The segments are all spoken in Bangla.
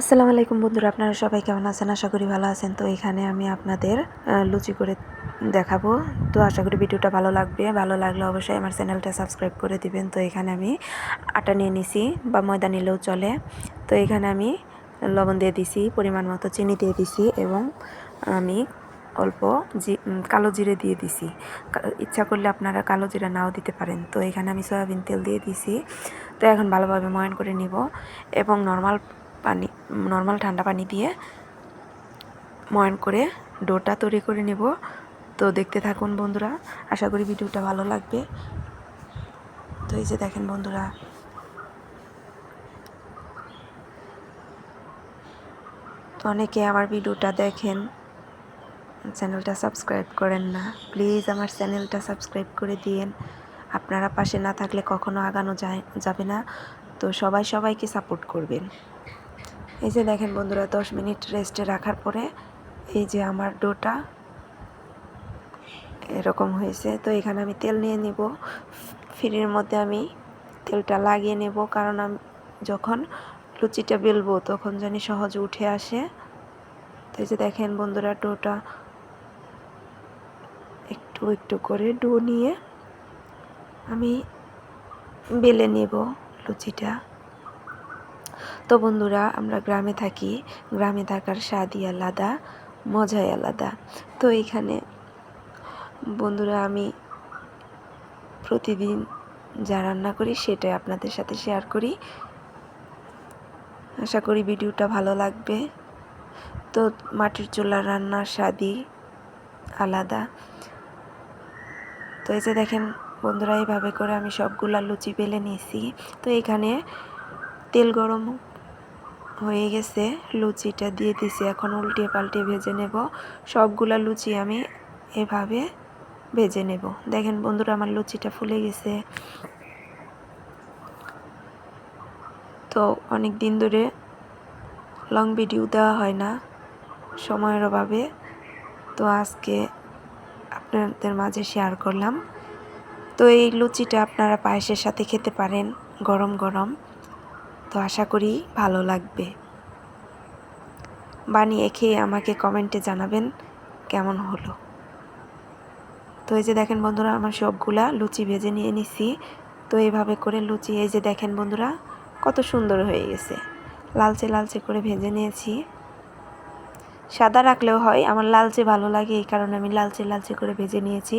আসসালামু আলাইকুম বন্ধুরা, আপনারা সবাই কেমন আছেন? আশা করি ভালো আছেন। তো এখানে আমি আপনাদের লুচি করে দেখাবো। তো আশা করি ভিডিওটা ভালো লাগবে। ভালো লাগলে অবশ্যই আমার চ্যানেলটা সাবস্ক্রাইব করে দিবেন। তো এখানে আমি আটা নিয়ে নিছি বা ময়দা নিলেও চলে। তো এখানে আমি লবণ দিয়ে দিছি, পরিমাণ মতো চিনি দিয়ে দিছি এবং আমি অল্প জি কালো জিরে দিয়ে দিছি। ইচ্ছা করলে আপনারা কালো জিরা নাও দিতে পারেন। তো এখানে আমি সয়াবিন তেল দিয়ে দিছি। তো এখন ভালোভাবে ময়ন করে নিব এবং নর্মাল পানি নর্মাল ঠান্ডা পানি দিয়ে ময়ন করে ডোটা তৈরি করে নেব। তো দেখতে থাকুন বন্ধুরা, আশা করি ভিডিওটা ভালো লাগবে। তো এই যে দেখেন বন্ধুরা, তো অনেকে আমার ভিডিওটা দেখেন, চ্যানেলটা সাবস্ক্রাইব করেন না। প্লিজ আমার চ্যানেলটা সাবস্ক্রাইব করে দিয়েন। আপনারা পাশে না থাকলে কখনো আগানো যায়, যাবে না। তো সবাই সবাইকে সাপোর্ট করবেন। এই যে দেখেন বন্ধুরা, দশ মিনিট রেস্টে রাখার পরে এই যে আমার ডোটা এরকম হয়েছে। তো এখানে আমি তেল নিয়ে নিব। ফ্রির মধ্যে আমি তেলটা লাগিয়ে নেব, কারণ আমি যখন লুচিটা বেলবো তখন জানি সহজে উঠে আসে। তো এই যে দেখেন বন্ধুরা, ডোটা একটু একটু করে ডো নিয়ে আমি বেলে নেব লুচিটা। তো বন্ধুরা, আমরা গ্রামে থাকি। গ্রামে থাকার স্বাদই আলাদা, মজাই আলাদা। তো এখানে বন্ধুরা, আমি প্রতিদিন যা রান্না করি সেটাই আপনাদের সাথে শেয়ার করি। আশা করি ভিডিওটা ভালো লাগবে। তো মাটির চুলার রান্নার স্বাদই আলাদা। তো এই যে দেখেন বন্ধুরা, এইভাবে করে আমি সবগুলা লুচি বেলে নিয়েছি। তো এখানে তেল গরম হয়ে গেছে। লুচিটা দিয়ে দিছি। এখন উল্টিয়ে পাল্টে ভেজে নেব। সবগুলা লুচি আমি এভাবে ভেজে নেব। দেখেন বন্ধুরা, আমার লুচিটা ফুলে গেছে। তো অনেক দিন ধরে লং ভিডিও দেওয়া হয় না সময়ের অভাবে। তো আজকে আপনাদের মাঝে শেয়ার করলাম। তো এই লুচিটা আপনারা পায়েসের সাথে খেতে পারেন গরম গরম তো আশা করি ভালো লাগবে। বানিয়ে খেয়ে আমাকে কমেন্টে জানাবেন কেমন হলো। তো এই যে দেখেন বন্ধুরা, আমার সবগুলা লুচি ভেজে নিয়ে নিছি। তো এইভাবে করে লুচি, এই যে দেখেন বন্ধুরা, কত সুন্দর হয়ে গেছে। লালচে লালচে করে ভেজে নিয়েছি। সাদা রাখলেও হয়, আমার লালচে ভালো লাগে, এই কারণে আমি লালচে লালচে করে ভেজে নিয়েছি।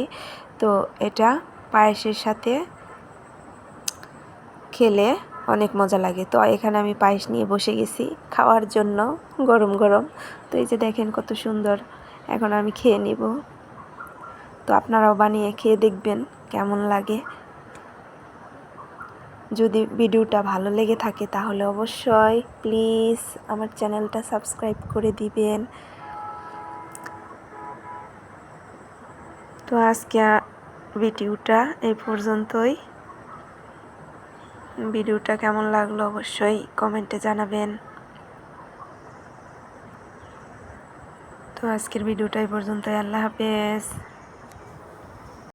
তো এটা পায়েসের সাথে খেলে অনেক মজা লাগে। তো এখানে আমি পায়েস নিয়ে বসে গেছি খাওয়ার জন্য, গরম গরম। তো এই যে দেখেন কত সুন্দর। এখন আমি খেয়ে নিব। তো আপনারাও বানিয়ে খেয়ে দেখবেন কেমন লাগে। যদি ভিডিওটা ভালো লেগে থাকে তাহলে অবশ্যই প্লিজ আমার চ্যানেলটা সাবস্ক্রাইব করে দিবেন। তো আজকে ভিডিওটা এই পর্যন্তই। ভিডিওটা কেমন লাগল অবশ্যই কমেন্টে জানাবেন। তো আজকের ভিডিওটা এই পর্যন্তই। আল্লাহ হাফেজ।